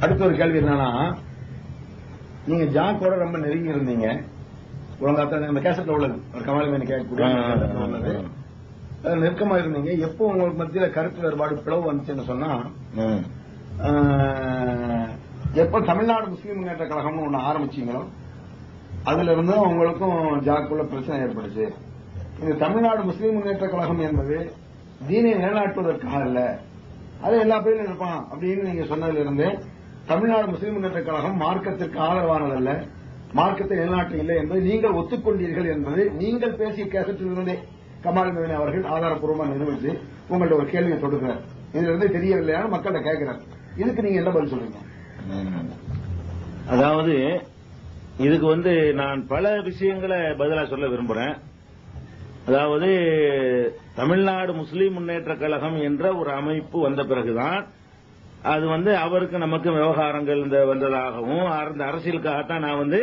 அடுத்த ஒரு கேள்வி என்னன்னா நீங்க ஜாக்கோட ரொம்ப நெருங்கி இருந்தீங்க. உங்க அத்தை இந்த கேசட்ல உள்ளது. ஒரு அந்த உள்ளது ஆ. அதுல நெருக்கமா இருந்தீங்க. எப்போ உங்களுக்கு மத்தியில கருத்து வேறுபாடு பிளவு வந்துச்சுன்னு சொன்னா எப்ப தமிழ்நாடு முஸ்லீம் முன்னேற்ற கழகம்னு ஒண்ணு ஆரம்பிச்சீங்களோ அதுல இருந்து உங்களுக்கும் ஜாக்குள்ள பிரச்சனை ஏற்படுச்சு. இந்த தமிழ்நாடு முஸ்லீம் முன்னேற்ற கழகம் என்பது தீனை நிலைநாட்டுவதற்காக அல்ல. அது எல்லா பேரும் இருப்பான் அப்படின்னு நீங்க சொன்னதுல இருந்து தமிழ்நாடு முஸ்லீம் முன்னேற்ற கழகம் மார்க்கத்திற்கு ஆதரவானதல்ல மார்க்கத்தை நிலைநாட்டு இல்லை என்பதை நீங்கள் ஒத்துக்கொண்டீர்கள் என்பது நீங்கள் பேசிய கேசட்டிலிருந்தே கமால் மேனி அவர்கள் ஆதாரப்பூர்வமா நிரூபித்து உங்கள்ட்ட ஒரு கேள்வியை தொடுக்கிறார். இதிலிருந்து தெரியவில்லையான மக்கள்கிட்ட கேட்கிறார். இதுக்கு நீங்க என்ன பதில் சொல்றீங்க? அதாவது இதுக்கு வந்து நான் பல விஷயங்களை பதிலா சொல்ல விரும்புறேன். அதாவது தமிழ்நாடு முஸ்லீம் முன்னேற்ற கழகம் என்ற ஒரு அமைப்பு வந்த பிறகுதான் அது வந்து அவருக்கு நமக்கு விவகாரங்கள் இந்த வந்ததாகவும் அந்த அரசியலுக்காகத்தான் நான் வந்து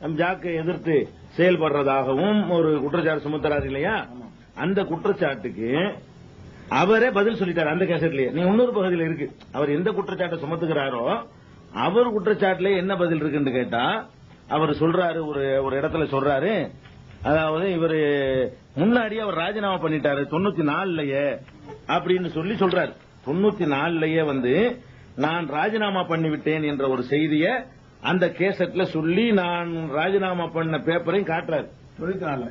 நம் ஜாக்கை எதிர்த்து செயல்படுறதாகவும் ஒரு குற்றச்சாட்டு சுமத்துறாரு இல்லையா? அந்த குற்றச்சாட்டுக்கு அவரே பதில் சொல்லிட்டாரு அந்த கேசட்லயே. நீ இன்னொரு பகுதியில் இருக்கு. அவர் எந்த குற்றச்சாட்டை சுமத்துகிறாரோ அவர் குற்றச்சாட்டுல என்ன பதில் இருக்குன்னு கேட்டா அவர் சொல்றாரு ஒரு ஒரு இடத்துல சொல்றாரு அதாவது இவரு முன்னாடி அவர் ராஜினாமா பண்ணிட்டாரு தொண்ணூத்தி நாலுலயே அப்படின்னு சொல்லி சொல்றாரு தொண்ணூத்தி நாலுலயே வந்து நான் ராஜினாமா பண்ணிவிட்டேன் என்ற ஒரு செய்திய அந்த கேசட்ல சொல்லி நான் ராஜினாமா பண்ண பேப்பரையும் காட்டுறாரு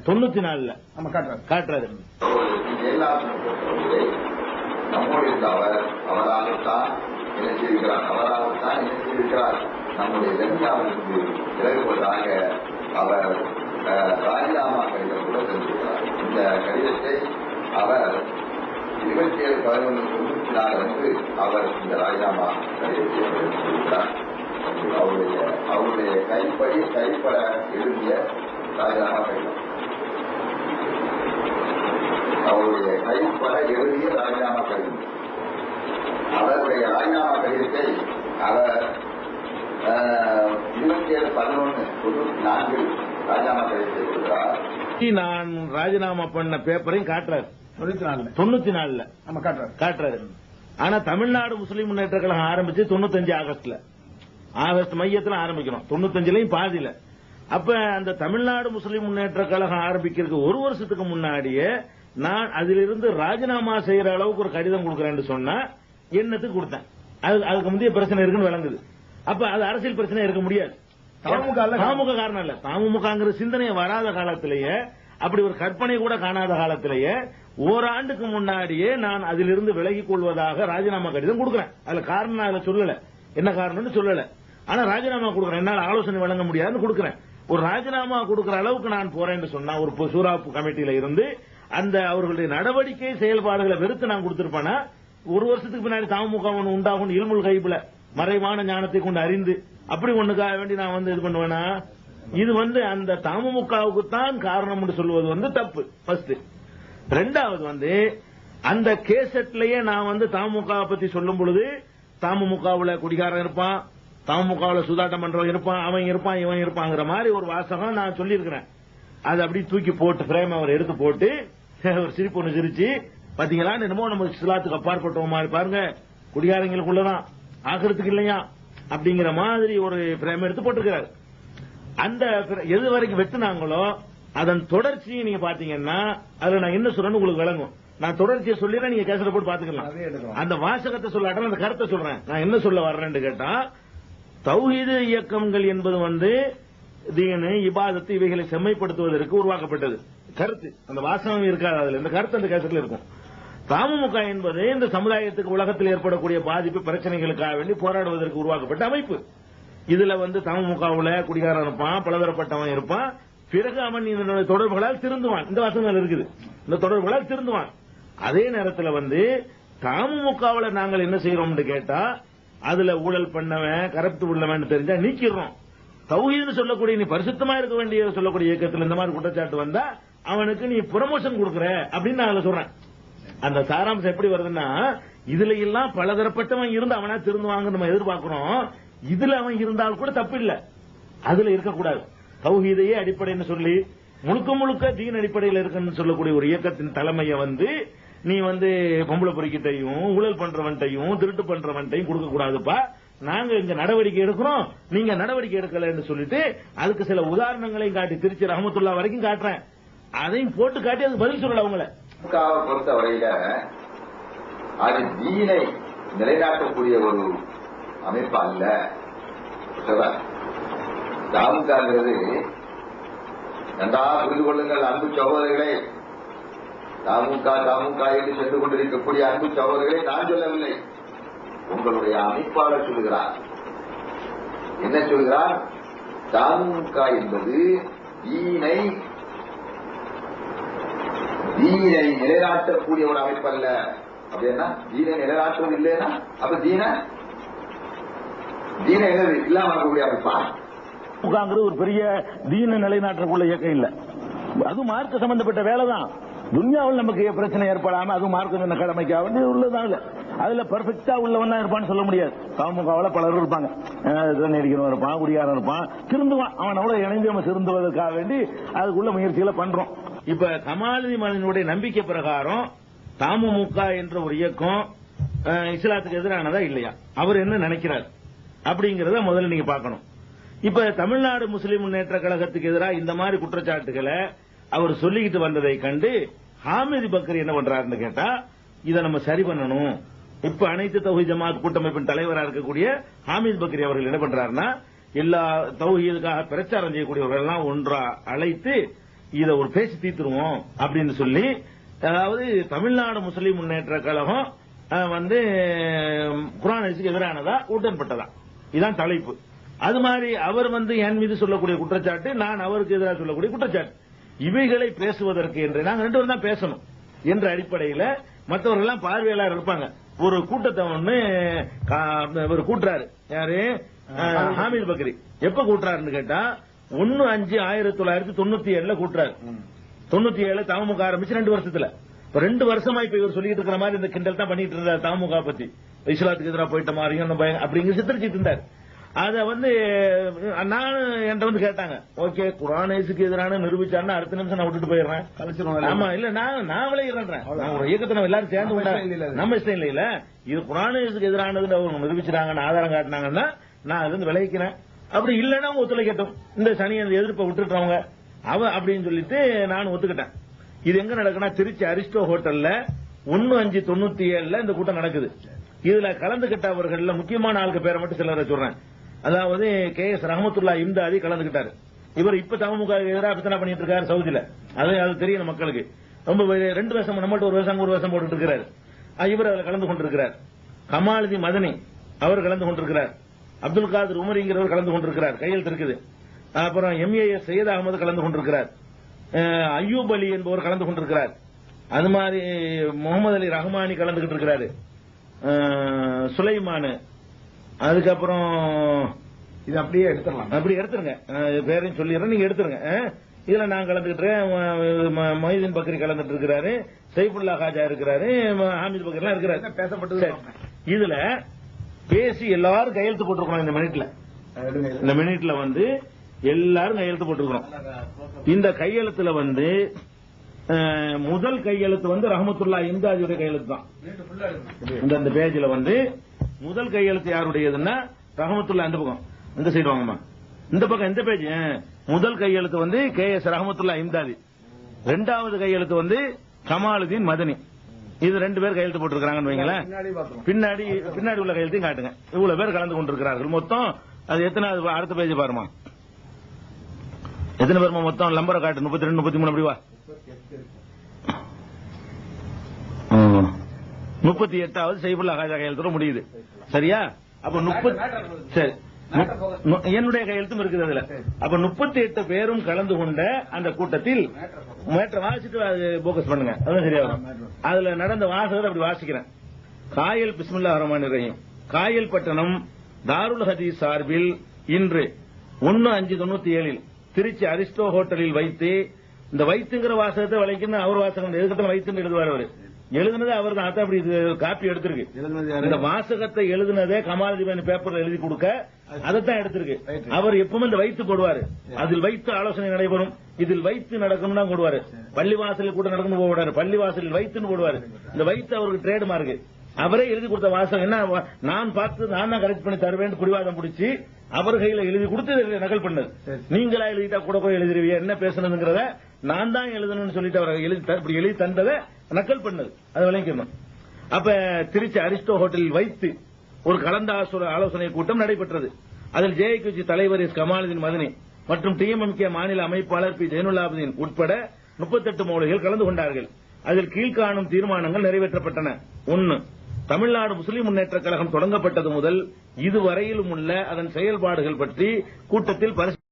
தொண்ணூத்தி நாலுல காட்டுறாரு காட்டுறாரு நம்முடைய அவர் அவராகத்தான் நினைச்சிருக்கிறார் அவராகத்தான் நினைச்சிருக்கிறார் நம்முடைய லங்காவிற்கு விலகுவதாக அவர் ராஜினாமா கடிதம் கூட செஞ்சிருக்கிறார் இந்த கடிதத்தை அவர் இருபத்தி ஏழு பதினொன்று தொண்ணூத்தி நாலு அன்று அவர் இந்த ராஜினாமா கடிதத்தை அவர் எழுதியிருக்கிறார் அவருடைய அவருடைய கைப்படி கைப்பட எழுதிய ராஜினாமா கடிதம் அவருடைய கைப்பட எழுதிய ராஜினாமா கடிதம் அவருடைய ராஜினாமா கடிதத்தை அவர் இருபத்தி ஏழு பதினொன்று தொண்ணூத்தி நான்கில் ராஜினாமா கடிதத்தை கொடுக்கிறார் நான் ராஜினாமா பண்ண பேப்பரையும் காட்டுறாரு. தொண்ணூத்தி நாலுல. தொண்ணூத்தி நாலுல. நம்ம காட்டுறாரு. காட்டுறாரு. ஆனா தமிழ்நாடு முஸ்லீம் முன்னேற்ற கழகம் ஆரம்பிச்சு தொண்ணூத்தஞ்சு ஆகஸ்ட்ல. ஆகஸ்ட் மையத்துல ஆரம்பிக்கிறோம் தொண்ணூத்தஞ்சுலயும் பாதியில. அப்ப அந்த தமிழ்நாடு முஸ்லீம் முன்னேற்ற கழகம் ஆரம்பிக்கிறதுக்கு ஒரு வருஷத்துக்கு முன்னாடியே நான் அதிலிருந்து ராஜினாமா செய்யற அளவுக்கு ஒரு கடிதம் கொடுக்கறேன்னு சொன்னா என்னத்துக்கு கொடுத்தேன். அது- அதுக்கு முந்தைய பிரச்சனை இருக்குன்னு விளங்குது. அப்ப அது அரசியல் பிரச்சனை இருக்க முடியாது. தமுக காரணம் இல்ல. தமுகங்கிற சிந்தனை வராத காலத்திலேயே அப்படி ஒரு கற்பனை கூட காணாத காலத்திலேயே ஓராண்டுக்கு முன்னாடியே நான் அதிலிருந்து விலகிக் கொள்வதாக ராஜினாமா கடிதம் கொடுக்கறேன். அதுல காரணம் நான் சொல்லல. என்ன காரணம்னு சொல்லல. ஆனா ராஜினாமா கொடுக்கறேன். என்னால ஆலோசனை வழங்க முடியாதுன்னு கொடுக்கறேன். ஒரு ராஜினாமா கொடுக்கற அளவுக்கு நான் போறேன்னு சொன்னா ஒரு சூறாப்பு கமிட்டியில இருந்து அந்த அவர்களுடைய நடவடிக்கை செயல்பாடுகளை வெறுத்து நான் கொடுத்திருப்பேனா? ஒரு வருஷத்துக்கு பின்னாடி தமுக உண்டாகும் இல்முல் கைப்புல மறைவான ஞானத்தை கொண்டு அறிந்து அப்படி ஒண்ணுக்காக வேண்டி நான் வந்து இது பண்ணுவேனா? இது வந்து அந்த தமுமுகவுக்கு தான் காரணம்னு சொல்லுவது வந்து தப்பு. ஃபர்ஸ்ட் ரெண்டாவது வந்து அந்த கேசட்லயே நான் வந்து தமுக பத்தி சொல்லும் பொழுது தமுகவுல குடிகாரன் இருப்பான் தமுகவுல சுதாட்டம் பண்றவன் இருப்பான் அவன் இருப்பான் இவன் இருப்பாங்கிற மாதிரி ஒரு வாசகம் நான் சொல்லியிருக்கிறேன். அது அப்படியே தூக்கி போட்டு பிரேம் அவர் எடுத்து போட்டு ஒரு சிரிப்பு ஒன்று சிரிச்சு பாத்தீங்களா? என்னமோ நம்ம இஸ்லாத்துக்கு அப்பாற்பட்டவ மாதிரி பாருங்க. குடிகாரங்களுக்குள்ளதான். ஆகிறதுக்கு இல்லையா? அப்படிங்கிற மாதிரி ஒரு பிரேம் எடுத்து போட்டிருக்கிறார். அந்த எது வரைக்கும் வெட்டுனாங்களோ அதன் தொடர்ச்சியை நீங்க பாத்தீங்கன்னா அதுல நான் என்ன சொல்றேன்னு உங்களுக்கு விளங்கும். நான் தொடர்ச்சியை சொல்லிடுறேன் நீங்க கேசல போட்டு பாத்துக்கலாம் அந்த வாசகத்தை சொல்லாட்டம் அந்த கருத்தை சொல்றேன். நான் என்ன சொல்ல வர்றேன்னு கேட்டா தௌஹீது இயக்கங்கள் என்பது வந்து தீனு இபாதத்து இவைகளை செம்மைப்படுத்துவதற்கு உருவாக்கப்பட்டது. கருத்து. அந்த வாசகம் இருக்காது அதுல. இந்த கருத்து அந்த கேசட்ல இருக்கும். தமுக என்பது இந்த சமுதாயத்துக்கு உலகத்தில் ஏற்படக்கூடிய பாதிப்பு பிரச்சனைகளுக்காக வேண்டி போராடுவதற்கு உருவாக்கப்பட்ட அமைப்பு. இதுல வந்து தமுகவுல குடிகாரன் இருப்பான் பலதரப்பட்டவன் இருப்பான். பிறகு அவன் இதனுடைய தொடர்புகளால் திருந்துவான். இந்த வசனங்கள் இருக்குது. இந்த தொடர்புகளால் திருந்துவான். அதே நேரத்துல வந்து தமுகவுல நாங்கள் என்ன செய்யறோம்னு கேட்டா அதுல ஊழல் பண்ணவன் கரப்து உள்ளவன் தெரிஞ்சா நீக்கிடுறோம். தௌஹீதுன்னு சொல்லக்கூடிய நீ பரிசுத்தமா இருக்க வேண்டிய சொல்லக்கூடிய இயக்கத்தில் இந்த மாதிரி குற்றச்சாட்டு வந்தா அவனுக்கு நீ ப்ரமோஷன் கொடுக்குற அப்படின்னு நான் அதுல சொல்றேன். அந்த சாராம்சம் எப்படி வருதுன்னா இதுல எல்லாம் பலதரப்பட்டவன் இருந்து அவனா திருந்துவாங்க நம்ம எதிர்பார்க்கிறோம். இதுல அவன் இருந்தால் கூட தப்பு இல்ல. அதுல இருக்கக்கூடாது. தௌஹீதையே அடிப்படைன்னு சொல்லி முழுக்க முழுக்க தீன் அடிப்படையில் இருக்குன்னு சொல்லக்கூடிய ஒரு இயக்கத்தின் தலைமையை வந்து நீ வந்து பொம்பளை பொறுக்கிட்டையும் ஊழல் பண்றவன்ட்டையும் திருட்டு பண்றவன்ட்டையும் கொடுக்க கூடாதுப்பா நாங்க இங்க நடவடிக்கை எடுக்கிறோம். நீங்க நடவடிக்கை எடுக்கலன்னு சொல்லிட்டு அதுக்கு சில உதாரணங்களையும் காட்டி திருச்சி ரஹமத்துல்லா வரைக்கும் காட்டுறேன். அதையும் போட்டு காட்டி அதுக்கு பதில் சொல்லல அவங்கள. திமுகவை பொறுத்த வரையில அது தீனை நிலைநாட்டக்கூடிய ஒரு அமைப்பு அல்ல. தாமுகாங்கிறது நன்றா புரிந்து கொள்ளுங்கள் அன்பு சகோதரர்களே. தாமுக தாமுக என்று சென்று கொண்டிருக்கக்கூடிய அன்பு சகோதரர்களை நான் சொல்லவில்லை. உங்களுடைய அமைப்பாளர் சொல்கிறார் என்ன சொல்கிறார் தாமுக என்பது ஈனை தீனை நிலைநாட்டக்கூடிய ஒரு அமைப்பு அல்ல அப்படின்னா தீனை நிலைநாட்டுவது இல்லைன்னா அப்ப தீன தீன என்னது இல்லாம இருக்கக்கூடிய அமைப்பா? திமுகங்கிறது ஒரு பெரிய தீன நிலைநாட்டக்கூடிய இயக்கம் இல்ல. அது மார்க்க சம்பந்தப்பட்ட வேலை தான் துன்யாவில் நமக்கு பிரச்சனை ஏற்படாம அது மார்க்க என்ன கடமைக்காக வேண்டி உள்ளதான் இல்ல. அதுல பெர்ஃபெக்டா உள்ளவன் தான் இருப்பான்னு சொல்ல முடியாது. தமுகவில் பலரும் இருப்பாங்க. நடிக்கிறவன் இருப்பான் குடியாரன் இருப்பான். திருந்துவான். அவனோட இணைந்து நம்ம திருந்துவதற்காக வேண்டி அதுக்குள்ள முயற்சிகளை பண்றோம். இப்ப கமாலதி மனிதனுடைய நம்பிக்கை பிரகாரம் தமுமுக என்ற ஒரு இயக்கம் இஸ்லாத்துக்கு எதிரானதா இல்லையா? அவர் என்ன நினைக்கிறார்? அப்படிங்கறத முதல்ல நீங்க பார்க்கணும். இப்ப தமிழ்நாடு முஸ்லிம் முன்னேற்ற கழகத்துக்கு எதிராக இந்த மாதிரி குற்றச்சாட்டுகளை அவர் சொல்லிக்கிட்டு வந்ததை கண்டு ஹாமிதி பக்கர் என்ன பண்றாருன்னு கேட்டா இதை நம்ம சரி பண்ணணும். இப்ப அனைத்து தௌஹி ஜமாத் கூட்டமைப்பின் தலைவராக இருக்கக்கூடிய ஹாமித் பக்ரி அவர்கள் என்ன பண்றாருன்னா எல்லா தௌஹீதுக்காக பிரச்சாரம் செய்யக்கூடியவர்கள் எல்லாம் ஒன்றா அழைத்து இதை ஒரு பேசி தீர்த்துருவோம் அப்படின்னு சொல்லி அதாவது தமிழ்நாடு முஸ்லிம் முன்னேற்ற கழகம் வந்து குர்ஆன் ஹதீஸுக்கு எதிரானதா? உடன்பட்டதா இதான் தலைப்பு. அது மாதிரி அவர் வந்து என் மீது சொல்லக்கூடிய குற்றச்சாட்டு நான் அவருக்கு எதிராக சொல்லக்கூடிய குற்றச்சாட்டு. இவைகளை பேசுவதற்கு என்று நாங்க ரெண்டு பேரும் தான் பேசணும் என்ற அடிப்படையில மற்றவர்கள் எல்லாம் பார்வையாளர் இருப்பாங்க. ஒரு கூட்டத்தை ஒண்ணு இவர் கூட்டுறாரு. யாரு? ஹாமித் பக்ரி. எப்ப கூட்டுறாருன்னு கேட்டா ஒன்னு அஞ்சு ஆயிரத்தி தொள்ளாயிரத்தி தொண்ணூத்தி ஏழுல கூட்டுறாரு. தொண்ணூத்தி ஏழு தமுக ஆரம்பிச்சு ரெண்டு வருஷத்துல. இப்ப ரெண்டு வருஷமா இப்ப இவர் சொல்லிட்டு இருக்கிற மாதிரி இந்த கிண்டல் தான் பண்ணிட்டு இருந்தார் தமுக பத்தி. இஸ்லாத்துக்கு எதிராக போயிட்ட மாதிரியும் அப்படிங்கிற சித்தரிச்சிட்டு இருந்தார். அத வந்து நான் என்கிட்ட வந்து கேட்டாங்க ஓகே குரானேசுக்கு எதிரான நிரூபிச்சாருன்னா அடுத்த நிமிஷம் நான் விட்டுட்டு போயிடுறேன். ஆமா இல்ல நான் நான் விளையிறேன் நான் ஒரு இயக்கத்தை நம்ம எல்லாரும் சேர்ந்து நம்ம இஷ்டம் இல்ல அது. இல்ல இது குரானேசுக்கு எதிரானதுன்னு அவங்க நிரூபிச்சிட்டாங்கன்னு ஆதாரம் காட்டினாங்கன்னா நான் இருந்து விளைவிக்கிறேன் அப்படி இல்லைன்னா அவங்க ஒத்துழைக்கட்டும் இந்த சனி அந்த எதிர்ப்பை விட்டுட்டவங்க அவ அப்படின்னு சொல்லிட்டு நான் ஒத்துக்கிட்டேன். இது எங்க நடக்குன்னா திருச்சி அரிஸ்டோ ஹோட்டல்ல ஒன்னு அஞ்சு தொண்ணூத்தி ஏழுல இந்த கூட்டம் நடக்குது. இதுல கலந்துகிட்டவர்கள்ல முக்கியமான ஆளுக்கு பேரை மட்டும் சிலரை சொல்றேன். அதாவது கே எஸ் ரஹமத்துல்லா இம்தாதி கலந்துகிட்டாரு. இவர் இப்ப தமுக எதிராக பித்தனா பண்ணிட்டு இருக்காரு சவுதியில. அது அது தெரியும் மக்களுக்கு. ரொம்ப ரெண்டு வருஷம் நம்மள்ட்ட ஒரு வருஷம் ஒரு வருஷம் போட்டுட்டு இருக்கிறாரு இவர் அதில் கலந்து கொண்டிருக்கிறார். கமாலதி மதனி அவர் கலந்து கொண்டிருக்கிறார். அப்துல் காதர் உமரிங்கிறவர் கலந்து கொண்டிருக்கிறார். கையெழுத்து இருக்குது. அப்புறம் எம்ஏஎஸ் சையத் அகமது கலந்து கொண்டிருக்கிறார். அய்யூப் அலி என்பவர் கலந்து கொண்டிருக்கிறார். அது மாதிரி முகமது அலி ரஹ்மானி கலந்துகிட்டு இருக்கிறாரு. சுலைமானு. அதுக்கப்புறம் இது அப்படியே எடுத்துடலாம். அப்படி எடுத்துருங்க. பேரையும் சொல்லிடுறேன். நீங்க எடுத்துருங்க. இதுல நான் கலந்துக்கிட்டேன் மொஹிதீன் பக்ரி கலந்துட்டு இருக்கிறாரு. சைஃபுல்லா காஜா இருக்கிறாரு. ஹாமித் பக்ரிலாம் இருக்கிறாரு. என்ன பேசப்பட்டது. இதுல பேசி எல்லாரும் கையெழுத்து போட்டிருக்கோம் இந்த மினிட்ல இந்த மினிட்ல வந்து எல்லாரும் கையெழுத்து போட்டிருக்கிறோம் இந்த கையெழுத்துல வந்து முதல் கையெழுத்து வந்து ரஹமத்துல்லா இம்தாஜியுடைய கையெழுத்து தான். இந்த பேஜில் பேஜ்ல வந்து முதல் கையெழுத்து யாருடையதுன்னா ரஹமத்துல்லா இந்த பக்கம். இந்த சைடு வாங்கம்மா. இந்த பக்கம் இந்த பேஜ்? முதல் கையெழுத்து வந்து கே எஸ் ரஹமத்துல்லா இம்தாதி ரெண்டாவது கையெழுத்து வந்து கமாலுதீன் மதனி. இது ரெண்டு பேர் கையெழுத்து போட்டிருக்காங்கன்னு வைங்களேன். பின்னாடி பின்னாடி பின்னாடி உள்ள கையெழுத்தையும் காட்டுங்க. இவ்வளவு பேர் கலந்து கொண்டிருக்கிறார்கள். மொத்தம் அது எத்தனை அடுத்த பேஜ் பாருமா. எத்தனை பேருமா மொத்தம்? நம்பரை காட்டு. முப்பத்தி ரெண்டு முப்பத்தி மூணு அப்படி வா. ம். முப்பத்தி எட்டாவது சைபுல்லா காஜா கையெழுத்தோட முடியுது. சரியா? அப்ப முப்பத்தி சரி. என்னுடைய கையெழுத்தும் இருக்குது அதுல. அப்ப முப்பத்தி எட்டு பேரும் கலந்து கொண்ட அந்த கூட்டத்தில் மேற்ற வாசிட்டு அது போக்கஸ் பண்ணுங்க. அதான் சரியா வரும். அதுல நடந்த வாசகத்தை அப்படி வாசிக்கிறேன். காயல் பிஸ்மில்லா ரஹ்மான் ரஹீம் காயல் பட்டணம் தாருல் ஹதீஸ் சார்பில் இன்று ஒன்னு அஞ்சு தொண்ணூத்தி ஏழில் திருச்சி அரிஸ்டோ ஹோட்டலில் வைத்து இந்த வைத்துங்கிற வாசகத்தை விளைக்குன்னு அவர் வாசகம் எதுக்கத்தில் வைத்துன்னு எழுதுவார் அவரு. எழுதுனதே அவர் தான் அப்படி காப்பி எடுத்திருக்கு? இந்த வாசகத்தை எழுதுனதே கமாலதிபன் பேப்பர்ல எழுதி கொடுக்க அதைத்தான் எடுத்திருக்கு. அவர் எப்பவுமே இந்த வைத்து போடுவாரு. அதில் வைத்து ஆலோசனை நடைபெறும். இதில் வைத்து நடக்கும் தான் போடுவாரு. பள்ளிவாசலில் கூட நடக்கணும் போடுவாரு. பள்ளிவாசலில் வைத்துன்னு போடுவாரு. இந்த வைத்து அவருக்கு ட்ரேட் மார்க் அவரே எழுதி கொடுத்த வாசகம். என்ன நான் பார்த்து நான் தான் கரெக்ட் பண்ணி தருவேன் பிடிவாதம் பிடிச்சி அவர் கையில எழுதி கொடுத்து நகல் பண்ணது. நீங்களா எழுதிட்டா கூட போய் எழுதிருவீங்க என்ன பேசணுங்கிறத நான் தான் எழுதணும்னு சொல்லிட்டு அவர் எழுதி இப்படி எழுதி தந்ததை நக்கல் பண்ணது அது விளங்கிக்கணும். அப்ப திருச்சி அரிஸ்டோ ஹோட்டலில் வைத்து ஒரு கலந்த ஆலோசனை கூட்டம் நடைபெற்றது. அதில் ஜேஐகுஜி தலைவர் எஸ் கமாலுதீன் மதனி மற்றும் டிஎம்எம்கே மாநில அமைப்பாளர் பி ஜெயனுல்லாபுதீன் உட்பட முப்பத்தெட்டு மௌலிகள் கலந்து கொண்டார்கள். அதில் கீழ்காணும் தீர்மானங்கள் நிறைவேற்றப்பட்டன. ஒன்னு தமிழ்நாடு முஸ்லிம் முன்னேற்ற கழகம் தொடங்கப்பட்டது முதல் இதுவரையிலும் உள்ள அதன் செயல்பாடுகள் பற்றி கூட்டத்தில் பரிசு